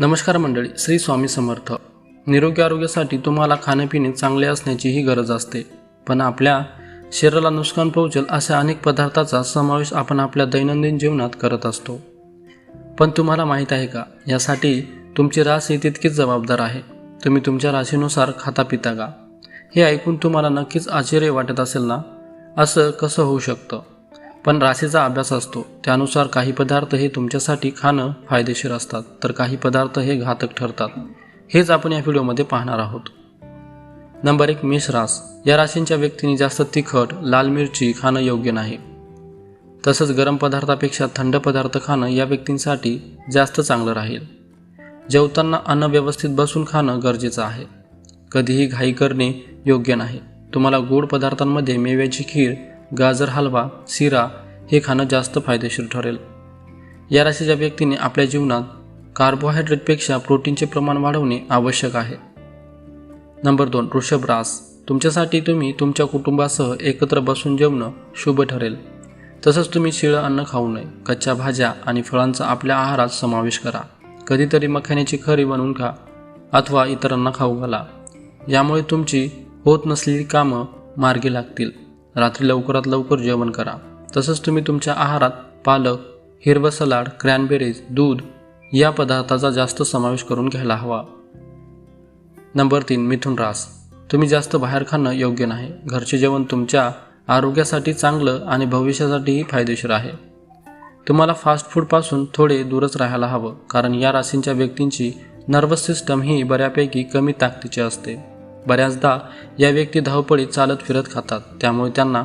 नमस्कार मंडळी श्री स्वामी समर्थ. निरोगी आरोग्यासाठी तुम्हाला खाण्यापिणे चांगले असण्याचीही गरज असते. पण आपल्या शरीराला नुकसान पोहोचेल अशा अनेक पदार्थाचा समावेश आपण आपल्या दैनंदिन जीवनात करत असतो. पण तुम्हाला माहीत आहे का? यासाठी तुमची रास ही तितकीच जबाबदार आहे. तुम्ही तुमच्या राशीनुसार खाता पिता का? हे ऐकून तुम्हाला नक्कीच आश्चर्य वाटत असेल ना? असं कसं होऊ शकतं? पण राशीचा अभ्यास असतो. त्यानुसार काही पदार्थ हे तुमच्यासाठी खाणं फायदेशीर असतात तर काही पदार्थ हे घातक ठरतात. हेच आपण या व्हिडिओमध्ये पाहणार आहोत. नंबर एक मेष रास. या राशींच्या व्यक्तींनी जास्त तिखट लाल मिरची खाणं योग्य नाही. तसंच गरम पदार्थापेक्षा थंड पदार्थ खाणं या व्यक्तींसाठी जास्त चांगलं राहील. जेवताना अन्न व्यवस्थित बसून खाणं गरजेचं आहे. कधीही घाई करणे योग्य नाही. तुम्हाला गोड पदार्थांमध्ये मेव्याची खीर गाजर हलवा शिरा हे खाणं जास्त फायदेशीर ठरेल. या राशीच्या व्यक्तीने आपल्या जीवनात कार्बोहायड्रेटपेक्षा प्रोटीनचे प्रमाण वाढवणे आवश्यक आहे. नंबर दोन वृषभ रास. तुमच्यासाठी तुम्ही तुमच्या कुटुंबासह एकत्र बसून जेवणं शुभ ठरेल. तसंच तुम्ही शिळं अन्न खाऊ नये. कच्च्या भाज्या आणि फळांचा आपल्या आहारात समावेश करा. कधीतरी मखाण्याची खरी बनवून खा अथवा इतरांना खाऊ घाला. यामुळे तुमची होत नसलेली कामं मार्गी लागतील. रात्री लवकरात लवकर जेवण करा. तसंच तुम्ही तुमच्या आहारात पालक हिरवं सलाड क्रॅनबेरीज दूध या पदार्थाचा जास्त समावेश करून घ्यायला हवा. नंबर तीन मिथुन रास. तुम्ही जास्त बाहेर खाणं योग्य नाही. घरचे जेवण तुमच्या आरोग्यासाठी चांगलं आणि भविष्यासाठीही फायदेशीर आहे. तुम्हाला फास्ट फूडपासून थोडे दूरच राहायला हवं कारण या राशींच्या व्यक्तींची नर्वस सिस्टम ही बऱ्यापैकी कमी ताकदीची असते. बऱ्याचदा या व्यक्ती धावपळीत चालत फिरत खातात. त्यामुळे त्यांना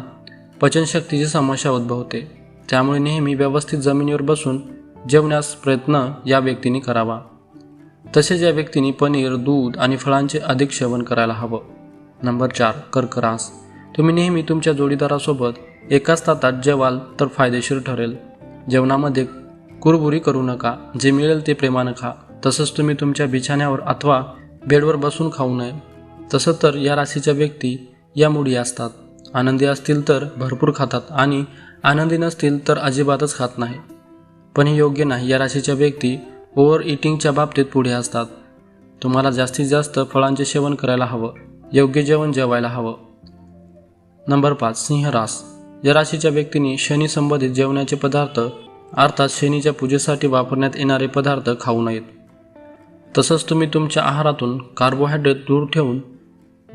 पचनशक्तीची समस्या उद्भवते. त्यामुळे नेहमी व्यवस्थित जमिनीवर बसून जेवण्यास प्रयत्न या व्यक्तीने करावा. तसेच या व्यक्तीने पनीर दूध आणि फळांचे अधिक सेवन करायला हवं. नंबर चार कर्करास. तुम्ही नेहमी तुमच्या जोडीदारासोबत एकाच ताटात जेवाल तर फायदेशीर ठरेल. जेवणामध्ये कुरबुरी करू नका. जे मिळेल ते प्रेमानं खा. तसंच तुम्ही तुमच्या बिछाण्यावर अथवा बेडवर बसून खाऊ नये. तसं तर या राशीच्या व्यक्ती या मुडी असतात. आनंदी असतील तर भरपूर खातात आणि आनंदी नसतील तर अजिबातच खात नाही. पण हे योग्य नाही. या राशीच्या व्यक्ती ओव्हर इटिंगच्या बाबतीत पुढे असतात. तुम्हाला जास्तीत जास्त फळांचे सेवन करायला हवं. योग्य जेवण जेवायला हवं. नंबर पाच सिंह रास. या राशीच्या व्यक्तींनी शनी संबंधित जेवणाचे पदार्थ अर्थात शनीच्या पूजेसाठी वापरण्यात येणारे पदार्थ खाऊ नयेत. तसंच तुम्ही तुमच्या आहारातून कार्बोहायड्रेट दूर ठेवून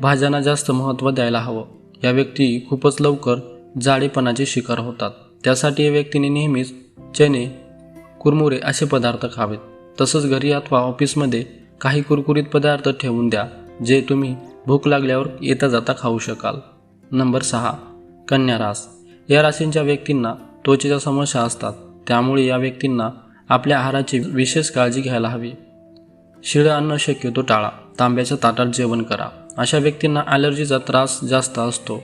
भाज्यांना जास्त महत्त्व द्यायला हवं. या व्यक्ती खूपच लवकर जाडेपणाचे शिकार होतात. त्यासाठी या व्यक्तीने नेहमीच चणे कुरमुरे असे पदार्थ खावेत. तसंच घरी अथवा ऑफिसमध्ये काही कुरकुरीत पदार्थ ठेवून द्या जे तुम्ही भूक लागल्यावर येता जाता खाऊ शकाल. नंबर सहा कन्या रास. या राशींच्या व्यक्तींना त्वचेच्या समस्या असतात. त्यामुळे या व्यक्तींना आपल्या आहाराची विशेष काळजी घ्यायला हवी. शिळं अन्न शक्यतो टाळा. तांब्याच्या ताटात जेवण करा. अशा व्यक्तींना ॲलर्जीचा त्रास जास्त असतो.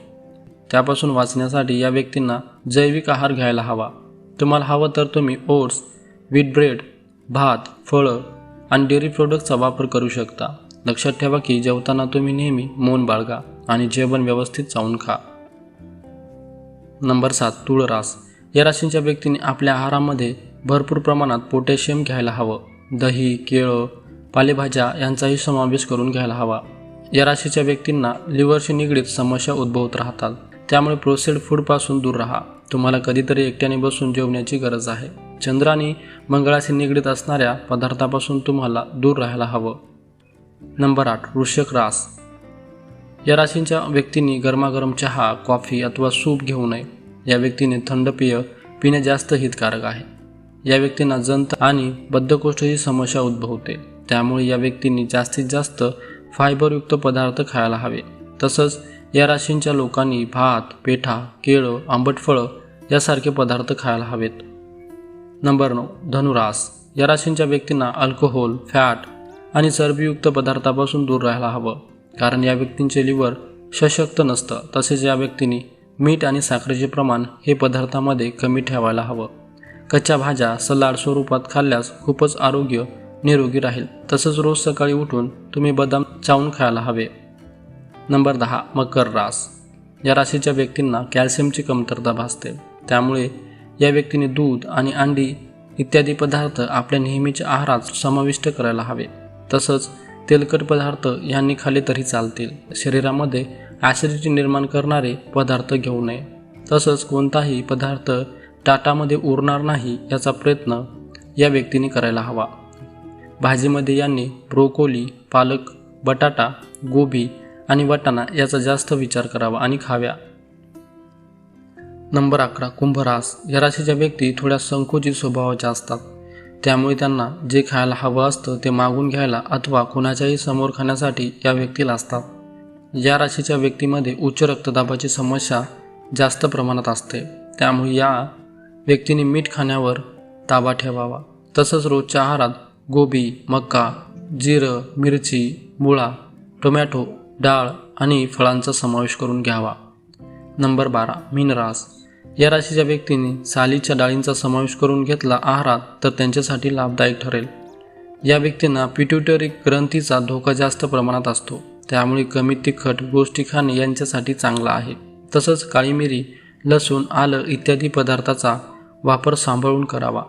त्यापासून वाचण्यासाठी या व्यक्तींना जैविक आहार घ्यायला हवा. तुम्हाला हवं तर तुम्ही ओट्स व्हीट ब्रेड भात फळं आणि डेअरी प्रोडक्टचा वापर करू शकता. लक्षात ठेवा की जेवताना तुम्ही नेहमी मौन बाळगा आणि जेवण व्यवस्थित चावून खा. नंबर सात तुळ रास या राशींच्या व्यक्तीने आपल्या आहारामध्ये भरपूर प्रमाणात पोटॅशियम घ्यायला हवं. दही केळं पालेभाज्या यांचाही समावेश करून घ्यायला हवा. या राशीच्या व्यक्तींना लिव्हरशी निगडीत समस्या उद्भवत राहतात. त्यामुळे प्रोसेस्ड फूडपासून दूर राहा. तुम्हाला कधीतरी एकट्याने बसून जेवण्याची गरज आहे. चंद्र आणि मंगळाशी निगडीत असणाऱ्या पदार्थापासून तुम्हाला दूर राहायला हवं. नंबर आठ वृषक रास. या राशींच्या व्यक्तींनी गरमागरम चहा कॉफी अथवा सूप घेऊ नये. या व्यक्तीने थंड पेय पिणे जास्त हितकारक आहे. या व्यक्तींना जंत आणि बद्धकोष्ठची समस्या उद्भवते. त्यामुळे या व्यक्तींनी जास्तीत जास्त फायबरयुक्त पदार्थ खायला हवे. तसंच या राशींच्या लोकांनी भात पेठा केळं आंबट फळं यासारखे पदार्थ खायला हवेत. नंबर नऊ धनुरास. या राशींच्या व्यक्तींना अल्कोहोल फॅट आणि चरबीयुक्त पदार्थापासून दूर राहायला हवं. कारण या व्यक्तींचे लिव्हर सशक्त नसतं तसेच या व्यक्तींनी मीठ आणि साखरेचे प्रमाण हे पदार्थामध्ये कमी ठेवायला हवं. कच्च्या भाज्या सलाड स्वरूपात खाल्ल्यास खूपच आरोग्य निरोगी राहील. तसंच रोज सकाळी उठून तुम्ही बदाम चावून खायला हवे. नंबर दहा मकर रास. या राशीच्या व्यक्तींना कॅल्शियमची कमतरता भासते. त्यामुळे या व्यक्तीने दूध आणि अंडी इत्यादी पदार्थ आपल्या नेहमीच्या आहारात समाविष्ट करायला हवे. तसंच तेलकट पदार्थ यांनी खाली तरी चालतील. शरीरामध्ये ॲसिडिटी निर्माण करणारे पदार्थ घेऊ नये. तसंच कोणताही पदार्थ ताटामध्ये उरणार नाही याचा प्रयत्न या व्यक्तीने करायला हवा. भाजीमध्ये यांनी ब्रोकोली पालक बटाटा गोबी आणि वाटाणा याचा जास्त विचार करावा आणि खाव्या. नंबर अकरा कुंभ रास या राशीच्या व्यक्ती थोड्या संकुचित स्वभावाच्या असतात. त्यामुळे त्यांना जे खायला हवं असतं ते मागून घ्यायला अथवा कोणाच्याही समोर खाण्यासाठी या व्यक्तीला असतात. या राशीच्या व्यक्तीमध्ये उच्च रक्तदाबाची समस्या जास्त प्रमाणात असते. त्यामुळे या व्यक्तीने मीठ खाण्यावर ताबा ठेवावा. तसंच रोजच्या आहारात गोबी मका जिरं मिरची मुळा टोमॅटो डाळ आणि फळांचा समावेश करून घ्यावा. नंबर बारा मीनरास. या राशीच्या व्यक्तीने सालीच्या डाळींचा समावेश करून घेतला आहारात तर त्यांच्यासाठी लाभदायक ठरेल. या व्यक्तींना पिट्युटरी ग्रंथीचा धोका जास्त प्रमाणात असतो. त्यामुळे कमी तिखट गोष्टी खाणे यांच्यासाठी चांगला आहे. तसंच काळी मिरी लसूण आलं इत्यादी पदार्थाचा वापर सांभाळून करावा.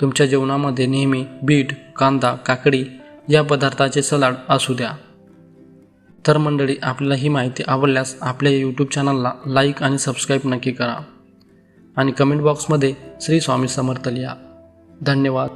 तुमच्या जेवणामध्ये नेहमी बीट कांदा काकडी या पदार्थाचे सलाड असू द्या. तर मंडळी आपल्याला ही माहिती आवडल्यास आपल्या यूट्यूब चॅनलला लाईक आणि सबस्क्राईब नक्की करा. आणि कमेंट बॉक्समध्ये श्री स्वामी समर्थ लिहा. धन्यवाद.